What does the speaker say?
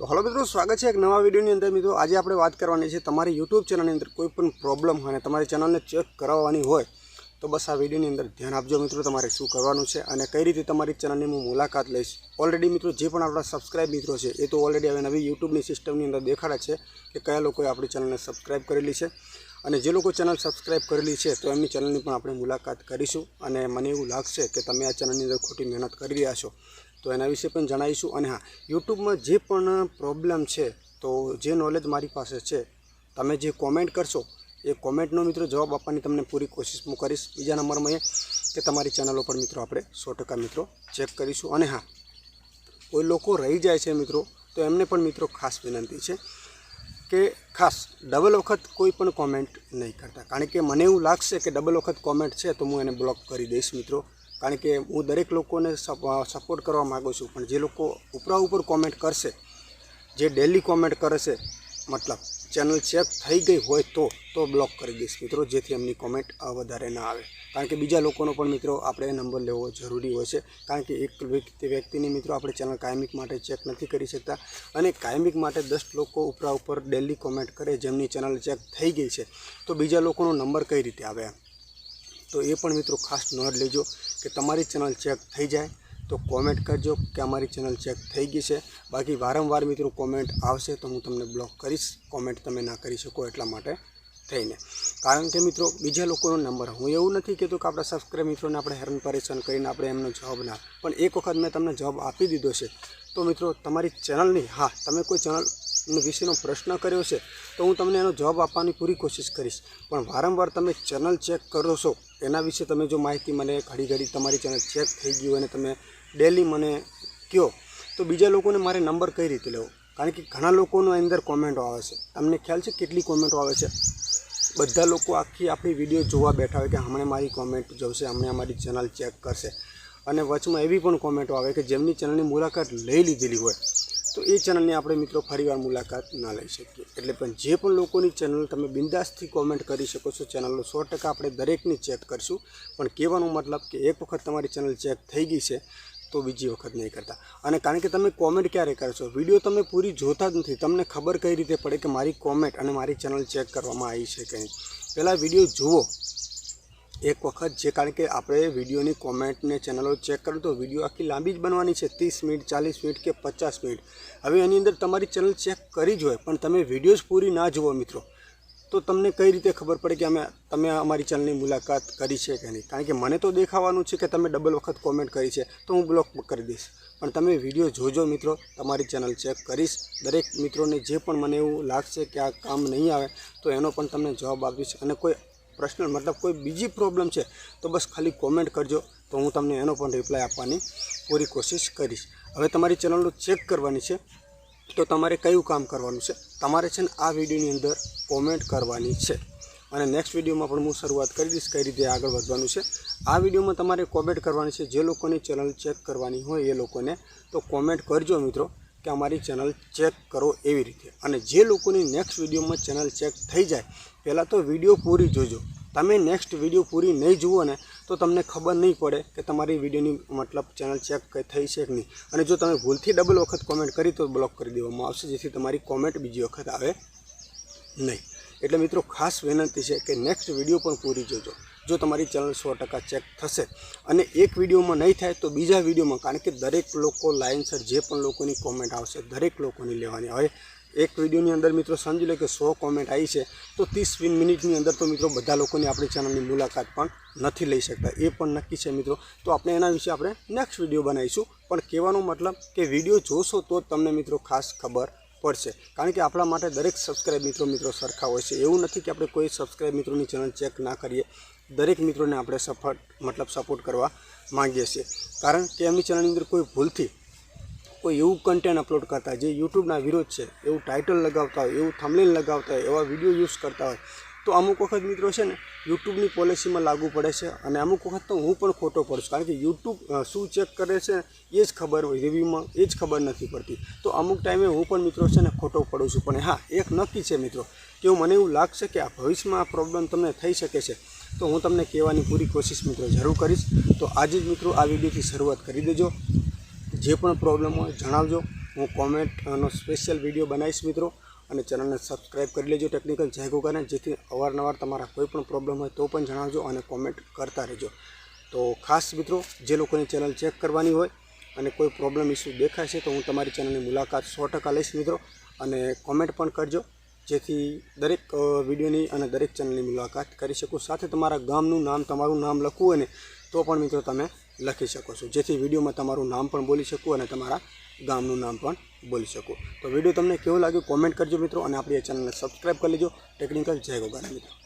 તો હલો મિત્રો, સ્વાગત છે એક નવા વિડીયોની અંદર. મિત્રો, આજે આપણે વાત કરવાની છે તમારી યુટ્યુબ ચેનલની અંદર કોઈ પણ પ્રોબ્લેમ હોય અને તમારી ચેનલને ચેક કરાવવાની હોય, તો બસ આ વિડીયોની અંદર ધ્યાન આપજો મિત્રો, તમારે શું કરવાનું છે અને કઈ રીતે તમારી ચેનલની હું મુલાકાત લઈશ. ઓલરેડી મિત્રો, જે પણ આપણા સબસ્ક્રાઇબ મિત્રો છે, એ તો ઓલરેડી હવે નવી યુટ્યુબની સિસ્ટમની અંદર દેખાડે છે કે કયા લોકોએ આપણી ચેનલને સબસ્ક્રાઇબ કરેલી છે. અને જે લોકો ચેનલ સબસ્ક્રાઇબ કરેલી છે, તો એમની ચેનલની પણ આપણે મુલાકાત કરીશું. અને મને એવું લાગશે કે તમે આ ચેનલની અંદર ખોટી મહેનત કરી રહ્યા છો. તો એના વિશે પણ જણાવીશું. અને હા, યુટ્યુબમાં જે પણ પ્રોબ્લેમ છે, તો જે નોલેજ મારી પાસે છે, તમે જે કોમેન્ટ કરશો, એ કોમેન્ટનો મિત્રો જવાબ આપવાની તમને પૂરી કોશિશ હું કરીશ. બીજા નંબરમાં એ કે તમારી ચેનલો પર મિત્રો આપણે સો મિત્રો ચેક કરીશું. અને હા, કોઈ લોકો રહી જાય છે મિત્રો, તો એમને પણ મિત્રો ખાસ વિનંતી છે કે ખાસ ડબલ વખત કોઈ પણ કોમેન્ટ નહીં કરતા. કારણ કે મને એવું લાગશે કે ડબલ વખત કોમેન્ટ છે, તો હું એને બ્લોક કરી દઈશ મિત્રો. કારણ કે હું દરેક લોકોને સપોર્ટ કરવા માગું છું. પણ જે લોકો ઉપરા ઉપર કોમેન્ટ કરશે, જે ડેલી કોમેન્ટ કરશે, મતલબ ચેનલ ચેક થઈ ગઈ હોય તો તો બ્લોક કરી દઈશ મિત્રો, જેથી એમની કોમેન્ટ વધારે ના આવે. કારણ કે બીજા લોકોનો પણ મિત્રો આપણે નંબર લેવો જરૂરી હોય છે. કારણ કે એક વ્યક્તિ, વ્યક્તિની મિત્રો આપણે ચેનલ કાયમિક માટે ચેક નથી કરી શકતા અને કાયમિક માટે દસ લોકો ઉપરા ઉપર ડેલી કોમેન્ટ કરે, જેમની ચેનલ ચેક થઈ ગઈ છે, તો બીજા લોકોનો નંબર કઈ રીતે આવે એમ? તો એ પણ મિત્રો ખાસ નોંધ લેજો કે તમારી ચેનલ ચેક થઈ જાય તો કોમેન્ટ કરજો કે અમારી ચેનલ ચેક થઈ ગઈ છે. બાકી વારંવાર મિત્રો કોમેન્ટ આવશે તો હું તમને બ્લોક કરીશ, કોમેન્ટ તમે ના કરી શકો એટલા માટે થઈને. કારણ કે મિત્રો બીજા લોકોનો નંબર, હું એવું નથી કહેતો કે આપણા સબસ્ક્રાઈબ મિત્રોને આપણે હેરાન પરેશાન કરીને આપણે એમનો જવાબ ના પણ એક વખત મેં તમને જવાબ આપી દીધો છે. તો મિત્રો તમારી ચેનલની, હા, તમે કોઈ ચેનલ વિશેનો પ્રશ્ન કર્યો છે, તો હું તમને એનો જવાબ આપવાની પૂરી કોશિશ કરીશ. પણ વારંવાર તમે ચેનલ ચેક કરો છો, એના વિશે તમે જો માહિતી મને ઘડી ઘડી તમારી ચેનલ ચેક થઈ ગઈ હોય અને તમે ડેલી મને કહો તો બીજા લોકોને મારે નંબર કઈ રીતે લેવો? કારણ કે ઘણા લોકોનો અંદર કોમેન્ટો આવે છે. તમને ખ્યાલ છે કેટલી કોમેન્ટો આવે છે? બધા લોકો આખી આપણી વીડિયો જોવા બેઠા હોય કે હમણાં મારી કોમેન્ટ જોશે હમણાં અમારી ચેનલ ચેક કરશે. અને વચમાં એવી પણ કોમેન્ટો આવે કે જેમની ચેનલની મુલાકાત લઈ લીધેલી હોય. તો એ ચેનલની આપણે મિત્રો ફરીવાર મુલાકાત ના લઈ શકીએ. એટલે પણ જે પણ લોકોની ચેનલ તમે બિંદાસથી કોમેન્ટ કરી શકો છો, ચેનલનો સો ટકા આપણે દરેકની ચેક કરીશું. પણ કહેવાનો મતલબ કે એક વખત તમારી ચેનલ ચેક થઈ ગઈ છે, તો બીજી વખત નહીં કરતા. અને કારણ કે તમે કોમેન્ટ ક્યારે કરશો? વીડિયો તમે પૂરી જોતા જ નથી. તમને ખબર કઈ રીતે પડે કે મારી કોમેન્ટ અને મારી ચેનલ ચેક કરવામાં આવી છે કે નહીં? પહેલાં વીડિયો જુઓ. એક વખત જે કારણ કે આપણે વિડીયોની કોમેન્ટને ચેનલો ચેક કરો તો વીડિયો આખી લાંબી જ બનવાની છે. ત્રીસ મિનિટ, ચાલીસ મિનિટ કે પચાસ મિનિટ. હવે એની અંદર તમારી ચેનલ ચેક કરી જ હોય, પણ તમે વીડિયો જ પૂરી ના જુઓ મિત્રો. તો તમને કઈ રીતે ખબર પડે કે અમે તમે અમારી ચેનલની મુલાકાત કરી છે કે નહીં? કારણ કે મને તો દેખાવાનું છે કે તમે ડબલ વખત કોમેન્ટ કરી છે, તો હું બ્લોક કરી દઈશ. પણ તમે વીડિયો જોજો મિત્રો, તમારી ચેનલ ચેક કરીશ. દરેક મિત્રોને જે પણ મને એવું લાગશે કે આ કામ નહીં આવે, તો એનો પણ તમને જવાબ આપીશ. અને કોઈ પ્રશ્ન, મતલબ કોઈ બીજી પ્રોબ્લેમ છે, તો બસ ખાલી કોમેન્ટ કરજો, તો હું તમને એનો પણ રિપ્લાય આપવાની પૂરી કોશિશ કરીશ. હવે તમારી ચેનલનું ચેક કરવાની છે, તો તમારે કયું કામ કરવાનું છે? તમારે છે ને આ વિડીયોની અંદર કોમેન્ટ કરવાની છે. અને નેક્સ્ટ વિડીયોમાં પણ હું શરૂઆત કરી દઈશ કઈ રીતે આગળ વધવાનું છે. આ વિડીયોમાં તમારે કોમેન્ટ કરવાની છે, જે લોકોની ચેનલ ચેક કરવાની હોય એ લોકોને, તો કોમેન્ટ કરજો મિત્રો. કે અમારી ચેનલ ચેક કરો એવી રીતે. અને જે લોકોની નેક્સ્ટ વિડીયોમાં ચેનલ ચેક થઈ જાય, પહેલાં તો વીડિયો પૂરી જોજો. તમે નેક્સ્ટ વીડિયો પૂરી નહીં જુઓ ને, તો તમને ખબર નહીં પડે કે તમારી વિડીયોની મતલબ ચેનલ ચેક થઈ છે કે નહીં. અને જો તમે ભૂલથી ડબલ વખત કોમેન્ટ કરી તો બ્લોક કરી દેવામાં આવશે, જેથી તમારી કોમેન્ટ બીજી વખત આવે નહીં. એટલે મિત્રો ખાસ વિનંતી છે કે નેક્સ્ટ વીડિયો પણ પૂરી જોજો. જો તમારી ચેનલ સો ટકા ચેક થશે અને એક વિડીયોમાં નહીં થાય તો બીજા વિડીયોમાં, કારણ કે દરેક લોકો લાઇનસર જે પણ લોકોની કોમેન્ટ આવશે, દરેક લોકોની લેવાની. હવે એક વિડીયોની અંદર મિત્રો સમજી લો કે સો કોમેન્ટ આવી છે, તો ત્રીસ મિનિટની અંદર તો મિત્રો બધા લોકોની આપણી ચેનલની મુલાકાત પણ નથી લઈ શકતા. એ પણ નક્કી છે મિત્રો. તો આપણે એના વિશે આપણે નેક્સ્ટ વીડિયો બનાવીશું. પણ કહેવાનો મતલબ કે વીડિયો જોશો તો તમને મિત્રો ખાસ ખબર પડશે. કારણ કે આપણા માટે દરેક સબસ્ક્રાઈબ મિત્રો મિત્રો સરખા હોય છે. એવું નથી કે આપણે કોઈ સબસ્ક્રાઈબ મિત્રોની ચેનલ ચેક ના કરીએ. દરેક મિત્રોને આપણે સફળ, મતલબ સપોર્ટ કરવા માંગીએ છીએ. કારણ કે એમની ચેનલની અંદર કોઈ ભૂલથી કોઈ એવું કન્ટેન્ટ અપલોડ કરતા જે યુટ્યુબના વિરોધ છે, એવું ટાઇટલ લગાવતા હોય, એવું થમલેન લગાવતા હોય, એવા વીડિયો યુઝ કરતા હોય તો અમુક વખત મિત્રો છે ને, યુટ્યુબની પોલિસીમાં લાગુ પડે છે અને અમુક વખત તો હું પણ ખોટો પડું છું. કારણ કે યુટ્યુબ શું ચેક કરે છે એ જ ખબર હોય, રિવ્યૂમાં એ જ ખબર નથી પડતી. તો અમુક ટાઈમે હું પણ મિત્રો છે ને, ખોટો પડું છું. પણ હા, એક નક્કી છે મિત્રો, કે મને એવું લાગશે કે આ ભવિષ્યમાં આ પ્રોબ્લેમ તમને થઈ શકે છે. તો હું તમને કહેવાની પૂરી કોશિશ મિત્રો જરૂર કરીશ. તો આજે જ મિત્રો આ વિડીયોથી શરૂઆત કરી દેજો. જે પણ પ્રોબ્લેમ હોય જણાવજો. હું કોમેન્ટનો સ્પેશિયલ વીડિયો બનાવીશ મિત્રો. અને ચેનલને સબસ્ક્રાઈબ કરી લેજો ટેકનિકલ જય ગોગાને. જેથી અવારનવાર તમારા કોઈ પણ પ્રોબ્લેમ હોય તો પણ જણાવજો અને કોમેન્ટ કરતા રહેજો. તો ખાસ મિત્રો, જે લોકોની ચેનલ ચેક કરવાની હોય અને કોઈ પ્રોબ્લેમ ઇસ્યુ દેખાય છે તો હું તમારી ચેનલની મુલાકાત સો ટકા લઈશ મિત્રો. અને કોમેન્ટ પણ કરજો, જેથી દરેક વિડીયોની અને દરેક ચેનલની મુલાકાત કરી શકું. સાથે તમારા ગામનું નામ, તમારું નામ લખવું હોય ને, તો પણ મિત્રો તમે લખી શકો છો. જેથી વિડીયોમાં તમારું નામ પણ બોલી શકું અને તમારા ગામનું નામ પણ બોલી શકું. તો વીડિયો તમને કેવો લાગ્યો કોમેન્ટ કરજો મિત્રો અને આપણી ચેનલને સબસ્ક્રાઈબ કરી લેજો. ટેકનિકલ જય ગોગાના મિત્રો.